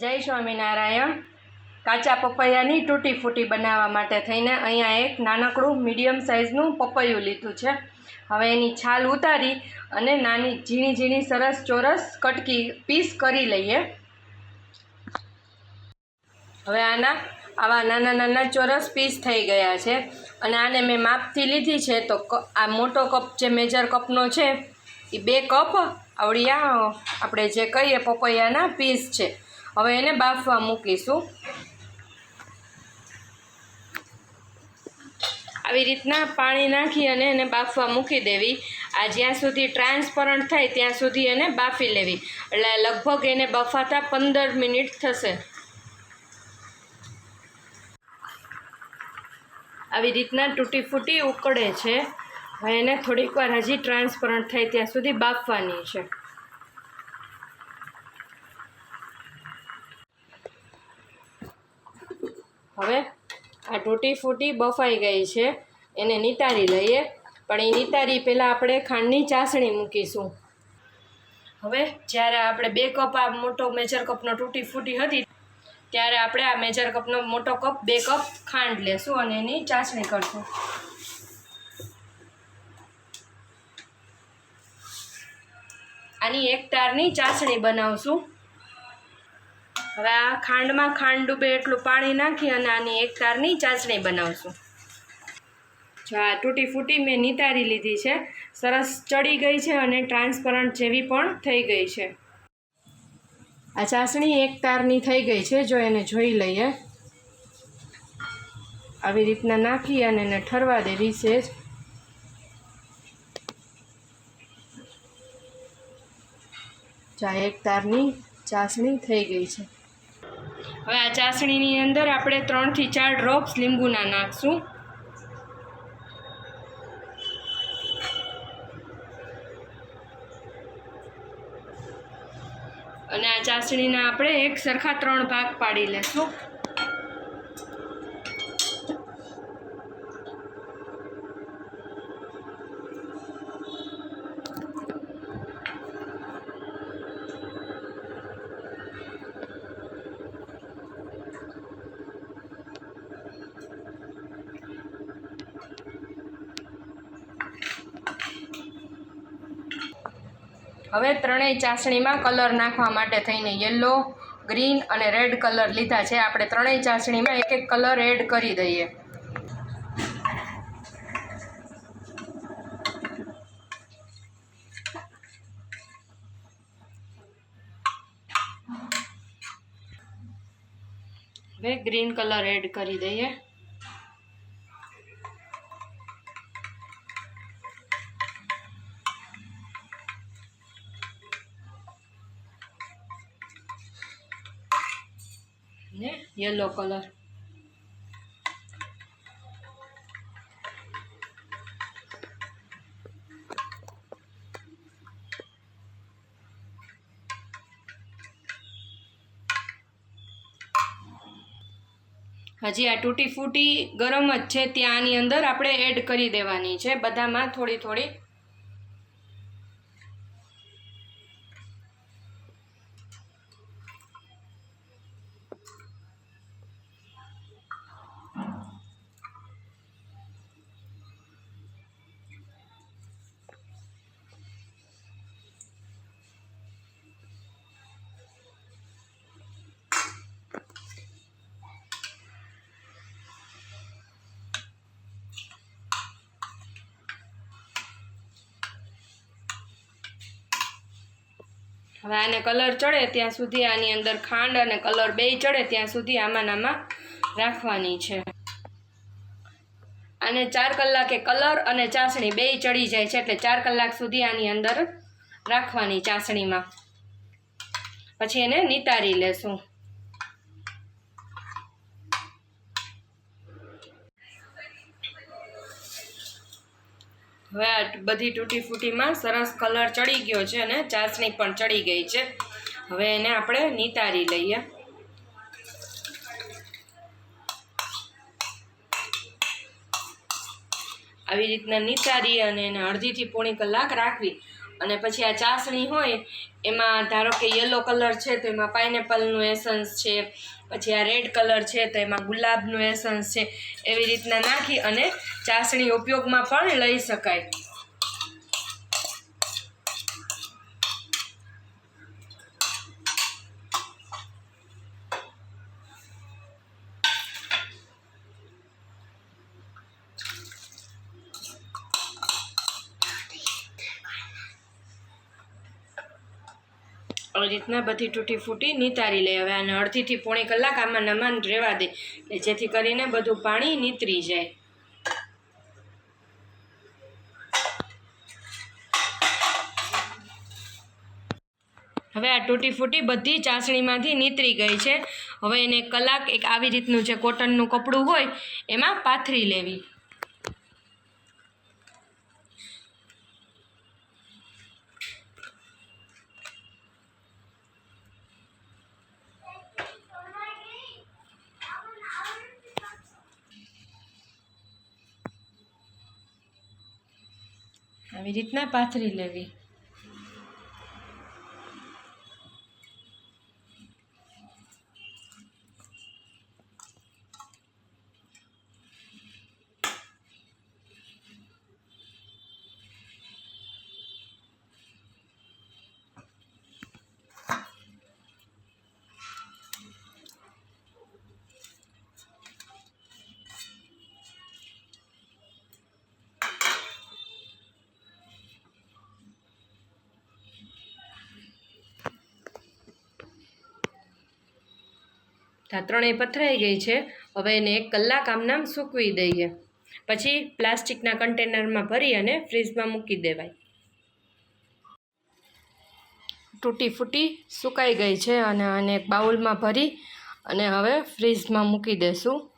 જય સ્વામિનારાયણ. કાચા પપૈયાની તૂટી ફૂટી બનાવવા માટે થઈને અહીંયા એક નાનકડું મીડિયમ સાઇઝનું પપૈયું લીધું છે. હવે એની છાલ ઉતારી અને નાની ઝીણી ઝીણી સરસ ચોરસ કટકી પીસ કરી લઈએ. હવે આના આવા નાના નાના ચોરસ પીસ થઈ ગયા છે. અને આને મેં માપથી લીધી છે તો આ મોટો કપ જે મેજર કપનો છે એ બે કપ આવડિયા, આપણે જે કહીએ પપૈયાના પીસ છે. હવે એને બાફવા મૂકીશું. આવી રીતના પાણી નાખી અને એને બાફવા મૂકી દેવી. આ જ્યાં સુધી ટ્રાન્સપરન્ટ થાય ત્યાં સુધી એને બાફી લેવી. એટલે લગભગ એને બફાતા પંદર મિનિટ થશે. આવી રીતના તૂટી ફૂટી ઉકળે છે. હવે એને થોડીક વાર હજી ટ્રાન્સપરન્ટ થાય ત્યાં સુધી બાફવાની છે. હવે આ તૂટી ફૂટી બફાઈ ગઈ છે, એને નિતારી લઈએ. પણ એ નિતારી પહેલાં આપણે ખાંડની ચાસણી મૂકીશું. હવે જ્યારે આપણે બે કપ આ મોટો મેજર કપનો તૂટી ફૂટી હતી, ત્યારે આપણે આ મેજર કપનો મોટો કપ, બે કપ ખાંડ લેશું અને એની ચાસણી કરશું. આની એક તારની ચાસણી બનાવશું. હવે આ ખાંડમાં ખાંડ ડૂબે એટલું પાણી નાખી અને આની એક તારની ચાસણી બનાવશું. જો આ તૂટી ફૂટી મેં નિતારી લીધી છે. સરસ ચડી ગઈ છે અને ટ્રાન્સપરન્ટ જેવી પણ થઈ ગઈ છે. આ ચાસણી એક તારની થઈ ગઈ છે. જો એને જોઈ લઈએ. આવી રીતના નાખી અને એને ઠરવા દેવી છે. જ ચા એક તારની ચાસણી થઈ ગઈ છે. હવે આ ચાસણીની અંદર આપણે ત્રણથી ચાર ડ્રોપ્સ લીંબુના નાખશું. અને આ ચાસણીના આપણે એક સરખા ત્રણ ભાગ પાડી લેશું. હવે ત્રણેય ચાસણીમાં કલર નાખવા માટે થઈને યલો ગ્રીન અને રેડ કલર લીધા છે. આપણે ત્રણેય ચાસણીમાં એક એક કલર એડ કરી દઈએ. હવે ગ્રીન કલર એડ કરી દઈએ. ને યલો કલર હજી આ તૂટી ફૂટી ગરમ જ છે ત્યાં આની અંદર આપણે એડ કરી દેવાની છે. બધામાં થોડી થોડી હવે આને કલર ચડે ત્યાં સુધી આની અંદર ખાંડ અને કલર બેય ચડે ત્યાં સુધી આમાં આમાં રાખવાની છે. આને ચાર કલાકે કલર અને ચાસણી બેય ચડી જાય છે એટલે ચાર કલાક સુધી આની અંદર રાખવાની ચાસણીમાં. પછી એને નિતારી લેશું. હવે બધી તૂટી ફૂટીમાં સરસ કલર ચડી ગયો છે અને ચાસણી પણ ચડી ગઈ છે. હવે એને આપણે નિતારી લઈએ. આવી રીતના નિતારી અને એને અડધીથી પોણી કલાક રાખવી. અને પછી આ ચાસણી હોય, એમાં ધારો કે યલો કલર છે તો એમાં પાઇનેપલનું એસન્સ છે, પછી આ રેડ કલર છે તો એમાં ગુલાબનું એસન્સ છે, એવી રીતના નાખી અને ચાસણી ઉપયોગમાં પણ લઈ શકાય. રીતના બધી તૂટી ફૂટી નિતારી લે. હવે અને અડધીથી પોણી કલાક આમાં નમાન રહેવા દે. એટલે જેથી કરીને બધું પાણી નીતરી જાય. હવે આ તૂટી ફૂટી બધી ચાસણીમાંથી નીતરી ગઈ છે. હવે એને કલાક એક આવી રીતનું જે કોટનનું કપડું હોય, એમાં પાથરી લેવી. આવી રીતના પાથરી લેવી. ત્રણેય પથરાઈ ગઈ છે. હવે એને એક કલાક આમનામ સૂકવી દઈએ. પછી પ્લાસ્ટિકના કન્ટેનરમાં ભરી અને ફ્રીજમાં મૂકી દેવાય. તૂટી ફૂટી સુકાઈ ગઈ છે અને આને એક બાઉલમાં ભરી અને હવે ફ્રીજમાં મૂકી દેશું.